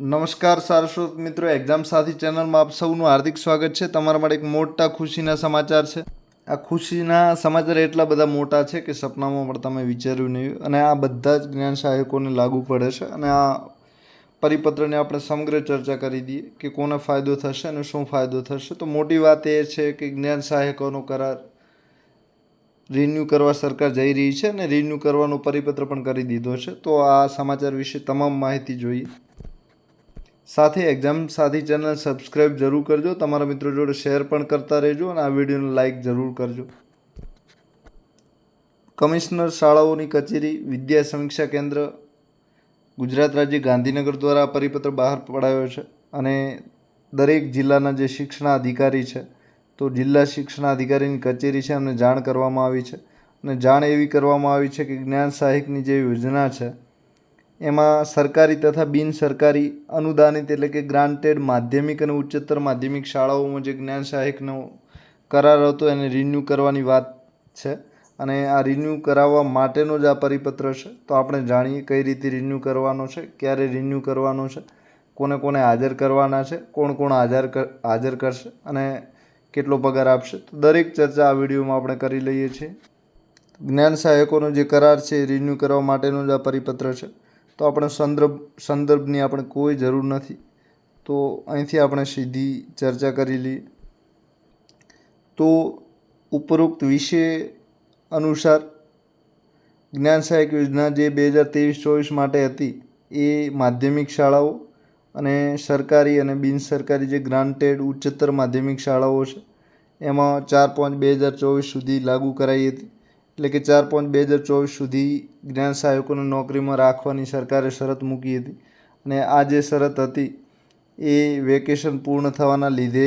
નમસ્કાર સારસ્વત મિત્રો એક્ઝામ સાથી ચેનલમાં આપ સૌનું હાર્દિક સ્વાગત છે. તમારા માટે એક મોટા ખુશીના સમાચાર છે. આ ખુશીના સમાચાર એટલા બધા મોટા છે કે સપનામાં પણ તમે વિચાર્યું નહીં. અને આ બધા જ જ્ઞાન સહાયકોને લાગુ પડે છે. અને આ પરિપત્રને આપણે સમગ્ર ચર્ચા કરી દઈએ કે કોને ફાયદો થશે અને શું ફાયદો થશે. તો મોટી વાત એ છે કે જ્ઞાન સહાયકોનો કરાર રિન્યૂ કરવા સરકાર જઈ રહી છે અને રિન્યૂ કરવાનો પરિપત્ર પણ કરી દીધો છે. તો આ સમાચાર વિશે તમામ માહિતી જોઈએ. સાથે એક્ઝામ સાથી ચેનલ સબસ્ક્રાઈબ જરૂર કરજો. તમારા મિત્રો જોડે શેર પણ કરતા રહેજો અને આ વિડીયોને લાઈક જરૂર કરજો. કમિશનર શાળાઓની કચેરી, વિદ્યા સમીક્ષા કેન્દ્ર, ગુજરાત રાજ્ય ગાંધીનગર દ્વારા પરિપત્ર બહાર પડાયો છે અને દરેક જિલ્લાના જે શિક્ષણાધિકારી છે, તો જિલ્લા શિક્ષણાધિકારીની કચેરી છે એમને જાણ કરવામાં આવી છે. અને જાણ એવી કરવામાં આવી છે કે જ્ઞાન સહાયકની જે યોજના છે એમાં સરકારી તથા બિન સરકારી અનુદાનિત એટલે કે ગ્રાન્ટેડ માધ્યમિક અને ઉચ્ચતર માધ્યમિક શાળાઓમાં જે જ્ઞાન સહાયકનો કરાર હતો એને રિન્યૂ કરવાની વાત છે. અને આ રિન્યૂ કરાવવા માટેનો જ આ પરિપત્ર છે. તો આપણે જાણીએ કઈ રીતે રિન્યૂ કરવાનો છે, ક્યારે રિન્યૂ કરવાનો છે, કોને કોને હાજર કરવાના છે, કોણ કોણ હાજર હાજર કરશે અને કેટલો પગાર આપશે. તો દરેક ચર્ચા આ વિડીયોમાં આપણે કરી લઈએ છીએ. જ્ઞાન સહાયકોનો જે કરાર છે એ રિન્યૂ કરવા માટેનો જ આ પરિપત્ર છે. તો આપણે સંદર્ભ, સંદર્ભની આપણે કોઈ જરૂર નથી. તો અહીંથી આપણે સીધી ચર્ચા કરી લઈએ. તો ઉપરોક્ત વિષય અનુસાર જ્ઞાન સહાયક યોજના જે બે હજાર ત્રેવીસ, ચોવીસ માટે હતી, એ માધ્યમિક શાળાઓ અને સરકારી અને બિનસરકારી જે ગ્રાન્ટેડ ઉચ્ચતર માધ્યમિક શાળાઓ છે, એમાં ચાર પાંચ બે હજાર ચોવીસ સુધી લાગુ કરાઈ હતી. એટલે કે ચાર પાંચ બે હજાર ચોવીસ સુધી જ્ઞાન સહાયકોને નોકરીમાં રાખવાની સરકારે શરત મૂકી હતી. અને આ જે શરત હતી એ વેકેશન પૂર્ણ થવાના લીધે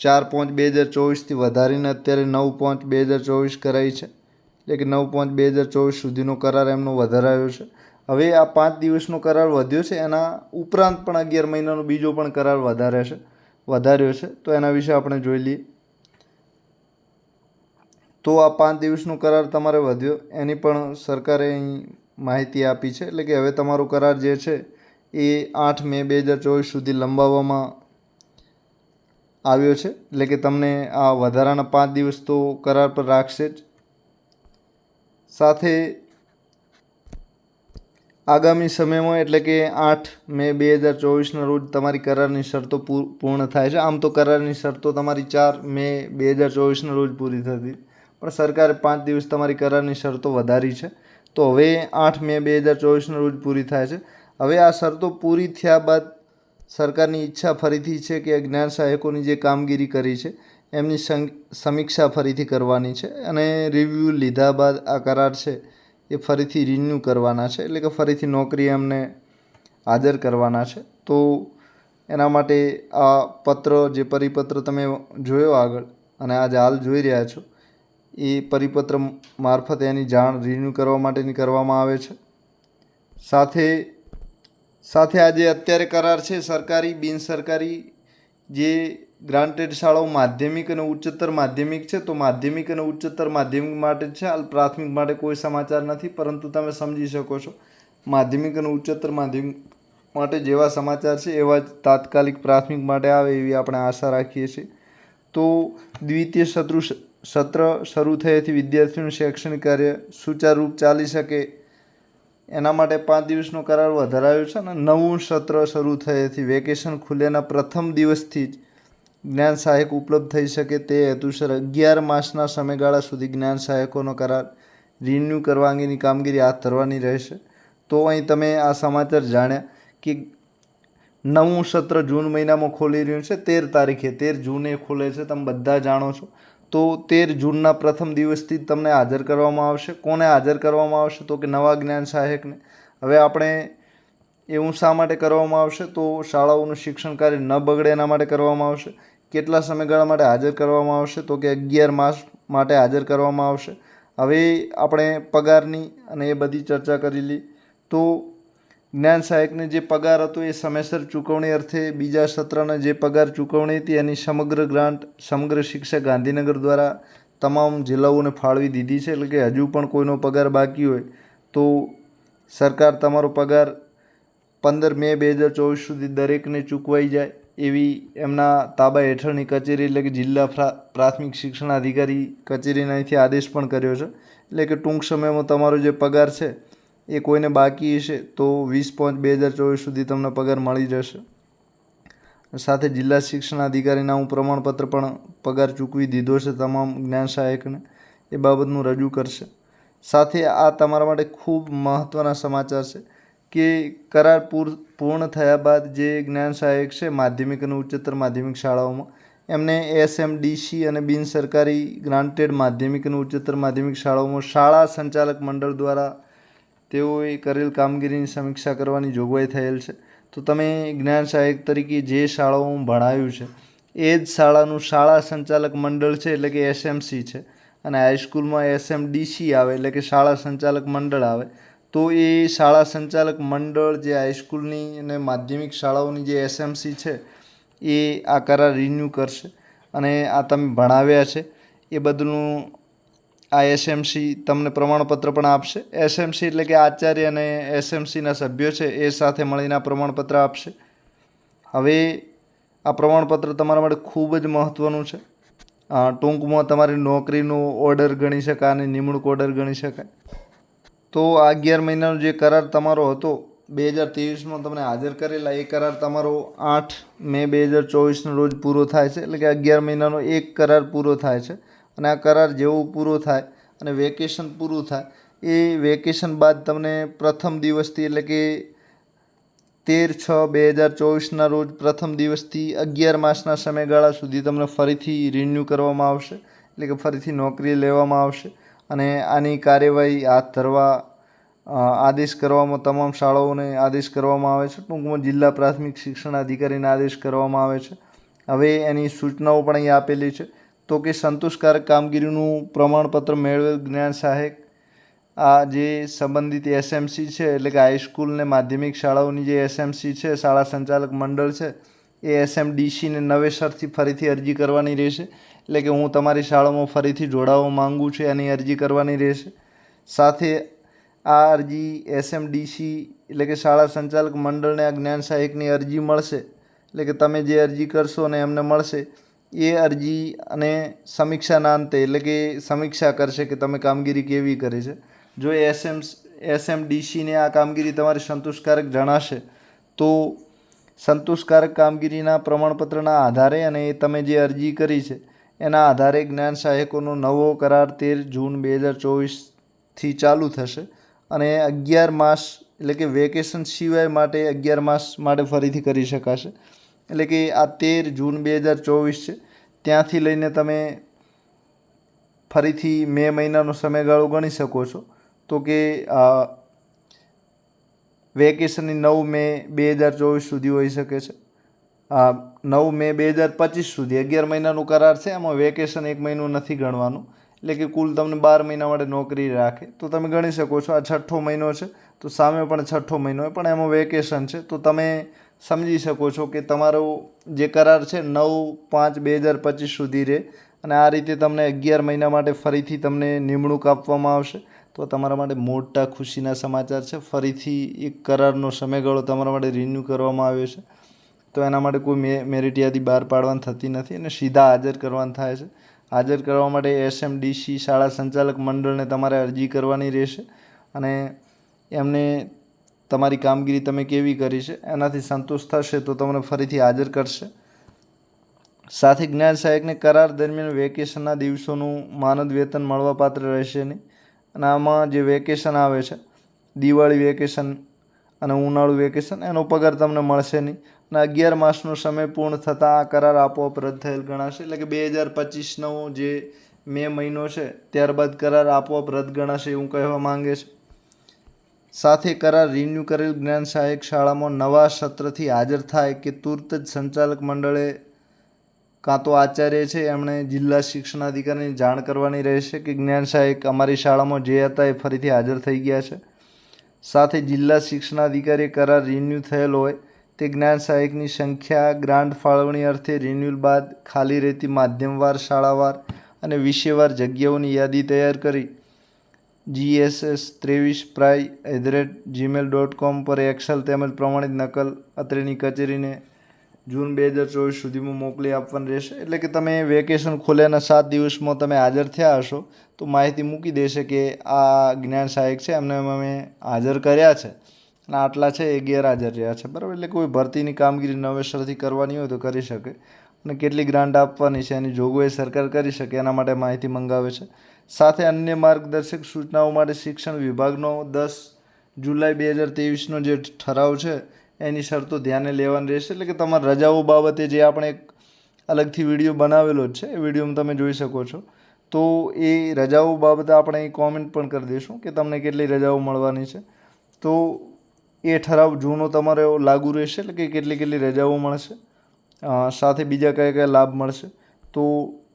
ચાર પાંચ બે હજાર ચોવીસથી વધારીને અત્યારે નવ પાંચ બે હજાર ચોવીસ કરાઈ છે. એટલે કે નવ પાંચ બે હજાર ચોવીસ સુધીનો કરાર એમનો વધારાયો છે. હવે આ પાંચ દિવસનો કરાર વધ્યો છે, એના ઉપરાંત પણ અગિયાર મહિનાનો બીજો પણ કરાર વધારે છે, વધાર્યો છે. તો એના વિશે આપણે જોઈ લઈએ. તો આ પાંચ દિવસનો કરાર તમારે વધ્યો. એની પણ સરકારે અહીં માહિતી આપી છે. એટલે કે હવે તમારો કરાર જે છે એ આઠ મે બે હજાર ચોવીસ સુધી લંબાવવામાં આવ્યો છે. એટલે કે તમને આ વધારાના પાંચ દિવસ તો કરાર પર રાખશે જ. સાથે આગામી સમયમાં એટલે કે આઠ મે બે હજાર ચોવીસના રોજ તમારી કરારની શરતો પૂર્ણ થાય છે. આમ તો કરારની શરતો તમારી ચાર મે બે હજાર ચોવીસના રોજ પૂરી થતી. પણ સરકારે પાંચ દિવસ તમારી કરારની શરતો વધારી છે. તો હવે આઠ મે બે હજાર ચોવીસના રોજ પૂરી થાય છે. હવે આ શરતો પૂરી થયા બાદ સરકારની ઈચ્છા ફરીથી છે કે જ્ઞાન સહાયકોની જે કામગીરી કરી છે, એમની સમીક્ષા ફરીથી કરવાની છે અને રિવ્યૂ લીધા બાદ આ કરાર છે એ ફરીથી રિન્યૂ કરવાના છે એટલે કે ફરીથી નોકરી એમને હાજર કરવાના છે. તો એના માટે આ પત્ર, જે પરિપત્ર તમે જોયો આગળ અને આજે હાલ જોઈ રહ્યા છો એ પરિપત્ર મારફતે એની જાણ રિન્યૂ કરવા માટેની કરવામાં આવે છે. સાથે સાથે આજે અત્યારે કરાર છે, સરકારી, બિનસરકારી જે ગ્રાન્ટેડ શાળાઓ માધ્યમિક અને ઉચ્ચતર માધ્યમિક છે, તો માધ્યમિક અને ઉચ્ચતર માધ્યમિક માટે છે. હાલ પ્રાથમિક માટે કોઈ સમાચાર નથી, પરંતુ તમે સમજી શકો છો. માધ્યમિક અને ઉચ્ચતર માધ્યમિક માટે જેવા સમાચાર છે, એવા જ તાત્કાલિક પ્રાથમિક માટે આવે એવી આપણે આશા રાખીએ છીએ. તો દ્વિતીય સત્રુ સત્ર શરૂ થયેથી વિદ્યાર્થીઓનું શૈક્ષણિક કાર્ય સુચારુરૂપ ચાલી શકે એના માટે પાંચ દિવસનો કરાર વધારાયો છે અને નવું સત્ર શરૂ થયેથી વેકેશન ખુલ્યાના પ્રથમ દિવસથી જ જ્ઞાન સહાયક ઉપલબ્ધ થઈ શકે તે હેતુસર અગિયાર માસના સમયગાળા સુધી જ્ઞાન સહાયકોનો કરાર રિન્યૂ કરવા અંગેની કામગીરી હાથ ધરવાની રહેશે. તો અહીં તમે આ સમાચાર જાણ્યા કે નવું સત્ર જૂન મહિનામાં ખોલી રહ્યું છે, તેર તારીખે. તેર જૂને ખોલે છે, તમે બધા જાણો છો. તો તેર જૂનના પ્રથમ દિવસથી તમને હાજર કરવામાં આવશે. કોને હાજર કરવામાં આવશે? તો કે નવા જ્ઞાન સહાયકને. હવે આપણે એવું શા માટે કરવામાં આવશે? તો શાળાઓનું શિક્ષણ કાર્ય ન બગડે એના માટે કરવામાં આવશે. કેટલા સમયગાળા માટે હાજર કરવામાં આવશે? તો કે અગિયાર માસ માટે હાજર કરવામાં આવશે. હવે આપણે પગારની અને એ બધી ચર્ચા કરી લી તો જ્ઞાન સહાયકને જે પગાર હતો એ સમયસર ચૂકવણી અર્થે બીજા સત્રના જે પગાર ચૂકવણી હતી એની સમગ્ર ગ્રાન્ટ સમગ્ર શિક્ષા ગાંધીનગર દ્વારા તમામ જિલ્લાઓને ફાળવી દીધી છે. એટલે કે હજુ પણ કોઈનો પગાર બાકી હોય તો સરકાર તમારો પગાર પંદર મે બે હજાર ચોવીસ સુધી દરેકને ચૂકવાઈ જાય એવી એમના તાબા હેઠળની કચેરી એટલે કે જિલ્લા પ્રા, પ્રાથમિક શિક્ષણ અધિકારી કચેરીના અહીંથી આદેશ પણ કર્યો છે. એટલે કે ટૂંક સમયમાં તમારો જે પગાર છે એ કોઈને બાકી હશે તો વીસ પાંચ બે હજાર ચોવીસ સુધી તમને પગાર મળી જશે. સાથે જિલ્લા શિક્ષણ અધિકારીના હું પ્રમાણપત્ર પણ પગાર ચૂકવી દીધો છે તમામ જ્ઞાન સહાયકને. એ બાબતનું રજૂ કરશે. સાથે આ તમારા માટે ખૂબ મહત્ત્વના સમાચાર છે કે કરાર પૂર, પૂર્ણ થયા બાદ જે જ્ઞાન સહાયક છે માધ્યમિક અને ઉચ્ચતર માધ્યમિક શાળાઓમાં, એમને એસએમડીસી અને બિન સરકારી ગ્રાન્ટેડ માધ્યમિક અને ઉચ્ચતર માધ્યમિક શાળાઓમાં શાળા સંચાલક મંડળ દ્વારા તેઓએ કરેલ કામગીરીની સમીક્ષા કરવાની જોગવાઈ થયેલ છે. તો તમે જ્ઞાન સહાયક તરીકે જે શાળાઓમાં ભણાવ્યું છે, એ જ શાળાનું શાળા સંચાલક મંડળ છે એટલે કે એસએમસી છે. અને હાઈસ્કૂલમાં એસએમડીસી આવે એટલે કે શાળા સંચાલક મંડળ આવે. તો એ શાળા સંચાલક મંડળ જે હાઈસ્કૂલની અને માધ્યમિક શાળાઓની જે એસએમસી છે, એ આ કરાર રિન્યૂ કરશે. અને આ તમે ભણાવ્યા છે, એ બદલનું આ એસએમસી તમને પ્રમાણપત્ર પણ આપશે. એસએમસી એટલે કે આચાર્ય અને એસએમસીના સભ્યો છે, એ સાથે મળીને આ પ્રમાણપત્ર આપશે. હવે આ પ્રમાણપત્ર તમારા માટે ખૂબ જ મહત્ત્વનું છે. ટૂંકમાં તમારી નોકરીનો ઓર્ડર ગણી શકાય અને નિમણૂક ઓર્ડર ગણી શકાય. તો આ અગિયાર મહિનાનો જે કરાર તમારો હતો, બે હજાર ત્રેવીસમાં તમને હાજર કરેલા, એ કરાર તમારો આઠ મે બે હજાર ચોવીસનો રોજ પૂરો થાય છે. એટલે કે અગિયાર મહિનાનો એક કરાર પૂરો થાય છે. અને આ કરાર જેવો પૂરો થાય અને વેકેશન પૂરું થાય, એ વેકેશન બાદ તમને પ્રથમ દિવસથી એટલે કે તેર છ બે હજાર ચોવીસના રોજ પ્રથમ દિવસથી અગિયાર માસના સમયગાળા સુધી તમને ફરીથી રિન્યૂ કરવામાં આવશે. એટલે કે ફરીથી નોકરી લેવામાં આવશે અને આની કાર્યવાહી હાથ ધરવા આદેશ કરવામાં, તમામ શાળાઓને આદેશ કરવામાં આવે છે. ટૂંકમાં જિલ્લા પ્રાથમિક શિક્ષણ અધિકારીને આદેશ કરવામાં આવે છે. હવે એની સૂચનાઓ પણ અહીં આપેલી છે. તો કે સંતોષકારક કામગીરીનું પ્રમાણપત્ર મેળવેલ જ્ઞાન સહાયક, આ જે સંબંધિત એસએમસી છે, એટલે કે હાઈસ્કૂલ ને માધ્યમિક શાળાઓની જે એસએમસી છે, શાળા સંચાલક મંડળ છે, એ એસએમડીસીને નવેસરથી ફરીથી અરજી કરવાની રહેશે. એટલે કે હું તમારી શાળામાં ફરીથી જોડાવા માંગુ છું, એની અરજી કરવાની રહેશે. સાથે આ અરજી એસએમડીસી એટલે કે શાળા સંચાલક મંડળને આ જ્ઞાન સહાયકની અરજી મળશે. એટલે કે તમે જે અરજી કરશો અને એમને મળશે. એ અરજી અને સમીક્ષાના અંતે, એટલે કે સમીક્ષા કરશે કે તમે કામગીરી કેવી કરી છે. જો એસએમ એસએમડીસીને આ કામગીરી તમારી સંતોષકારક જણાશે, તો સંતોષકારક કામગીરીના પ્રમાણપત્રના આધારે અને તમે જે અરજી કરી છે, એના આધારે જ્ઞાન સહાયકોનો નવો કરાર તેર જૂન બે હજાર ચોવીસથી ચાલુ થશે. અને અગિયાર માસ, એટલે કે વેકેશન સિવાય માટે અગિયાર માસ માટે ફરીથી કરી શકાશે. એટલે કે આ તેર જૂન બે હજાર ચોવીસ છે. ત્યાંથી લઈને તમે ફરીથી મે મહિનાનો સમયગાળો ગણી શકો છો. તો કે વેકેશનની નવ મે બે હજાર ચોવીસ સુધી હોઈ શકે છે. નવ મે બે હજાર પચીસ સુધી, અગિયાર મહિનાનું કરાર છે એમાં વેકેશન એક મહિનું નથી ગણવાનું. એટલે કે કુલ તમને બાર મહિના માટે નોકરી રાખે. તો તમે ગણી શકો છો, આ છઠ્ઠો મહિનો છે, તો સામે પણ છઠ્ઠો મહિનો પણ એમાં વેકેશન છે. તો તમે સમજી શકો છો કે તમારો જે કરાર છે નવ પાંચ બે હજાર પચીસ સુધી રહે અને આ રીતે તમને અગિયાર મહિના માટે ફરીથી તમને નિમણૂક આપવામાં આવશે. તો તમારા માટે મોટા ખુશીના સમાચાર છે. ફરીથી એક કરારનો સમયગાળો તમારા માટે રિન્યૂ કરવામાં આવ્યો છે. તો એના માટે કોઈ મે મેરિટ યાદી બહાર પાડવાની થતી નથી અને સીધા હાજર કરવાનું થાય છે. હાજર કરવા માટે એસએમડીસી શાળા સંચાલક મંડળને તમારે અરજી કરવાની રહેશે અને એમને તમારી કામગીરી તમે કેવી કરી છે? એનાથી સંતોષ થશે તો તમને ફરીથી હાજર કરશે. સાથે જ્ઞાન સહાયકને કરાર દરમિયાન વેકેશનના દિવસોનું માનદ વેતન મળવાપાત્ર રહેશે નહીં. અને આમાં જે વેકેશન આવે છે, દિવાળી વેકેશન અને ઉનાળુ વેકેશન, એનો પગાર તમને મળશે નહીં. અને અગિયાર માસનો સમય પૂર્ણ થતાં આ કરાર આપોઆપ રદ થયેલ ગણાશે. એટલે કે બે હજાર પચીસનો જે મે મહિનો છે, ત્યારબાદ કરાર આપોઆપ રદ ગણાશે એવું કહેવા માંગે છે. સાથે કરાર રિન્યૂ કરેલ જ્ઞાન સહાયક શાળામાં નવા સત્રથી હાજર થાય કે તુરત જ સંચાલક મંડળે કાં તો આચાર્ય છે, એમણે જિલ્લા શિક્ષણાધિકારીને જાણ કરવાની રહેશે કે જ્ઞાન સહાયક અમારી શાળામાં જે હતા એ ફરીથી હાજર થઈ ગયા છે. સાથે જિલ્લા શિક્ષણાધિકારી કરાર રિન્યૂ થયેલ હોય તે જ્ઞાન સહાયકની સંખ્યા ગ્રાન્ટ ફાળવણી અર્થે રિન્યુઅલ બાદ ખાલી રહેતી માધ્યમવાર, શાળાવાર અને વિષયવાર જગ્યાઓની યાદી તૈયાર કરી જીએસએસ ત્રેવીસ પ્રાય at the rate Gmail dot com પર એક્સેલ તેમજ પ્રમાણિત નકલ અત્રેની કચેરીને જૂન બે હજાર ચોવીસ સુધીમાં મોકલી આપવાની રહેશે. એટલે કે તમે વેકેશન ખોલ્યાના સાત દિવસમાં તમે હાજર થયા હશો, તો માહિતી મૂકી દેશે કે આ જ્ઞાન સહાયક છે, એમને અમે હાજર કર્યા છે. અને આટલા છે એ ગેરહાજર રહ્યા છે. બરાબર? એટલે કોઈ ભરતીની કામગીરી નવેસરથી કરવાની હોય તો કરી શકે. અને કેટલી ગ્રાન્ટ આપવાની છે એની જોગવાઈ સરકાર કરી શકે એના માટે માહિતી મંગાવે છે. સાથે અન્ય માર્ગદર્શક સૂચનાઓ માટે શિક્ષણ વિભાગનો દસ જુલાઈ બે હજાર ત્રેવીસનો જે ઠરાવ છે, એની શરતો ધ્યાને લેવાની રહેશે. એટલે કે તમારી રજાઓ બાબતે જે આપણે એક અલગથી વીડિયો બનાવેલો જ છે, એ વિડીયોમાં તમે જોઈ શકો છો. તો એ રજાઓ બાબતે આપણે અહીં કોમેન્ટ પણ કરી દઈશું કે તમને કેટલી રજાઓ મળવાની છે. તો એ ઠરાવ જૂનો તમારે લાગુ રહેશે, એટલે કે કેટલી કેટલી રજાઓ મળશે. સાથે બીજા કયા કયા લાભ મળશે? તો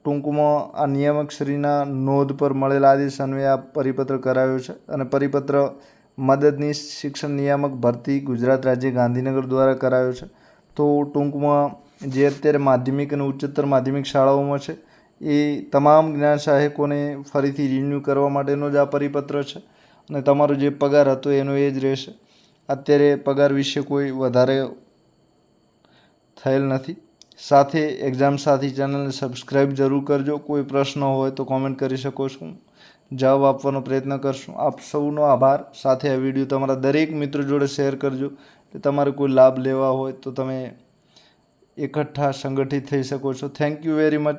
ટૂંકમાં આ નિયામકશ્રીના નોંધ પર મળેલા આદેશ અન્વયે આ પરિપત્ર કરાયો છે અને પરિપત્ર મદદનીશ શિક્ષણ નિયામક ભરતી ગુજરાત રાજ્ય ગાંધીનગર દ્વારા કરાયો છે. તો ટૂંકમાં જે અત્યારે માધ્યમિક અને ઉચ્ચતર માધ્યમિક શાળાઓમાં છે, એ તમામ જ્ઞાન સહાયકોને ફરીથી રિન્યૂ કરવા માટેનો જ આ પરિપત્ર છે અને તમારો જે પગાર હતો એનો એ જ રહેશે. અત્યારે પગાર વિશે કોઈ વધારે થયેલ નથી. સાથે એક્ઝામ સાથી ચેનલને સબસ્ક્રાઈબ જરૂર કરજો. કોઈ પ્રશ્ન હોય તો કોમેન્ટ કરી શકો છો. જવાબ આપવાનો પ્રયત્ન કરશું. આપ સૌનો આભાર. સાથે આ વીડિયો તમારા દરેક મિત્રો જોડે શેર કરજો. તમારે કોઈ લાભ લેવા હોય તો તમે એકઠા સંગઠિત થઈ શકો છો. Thank you very much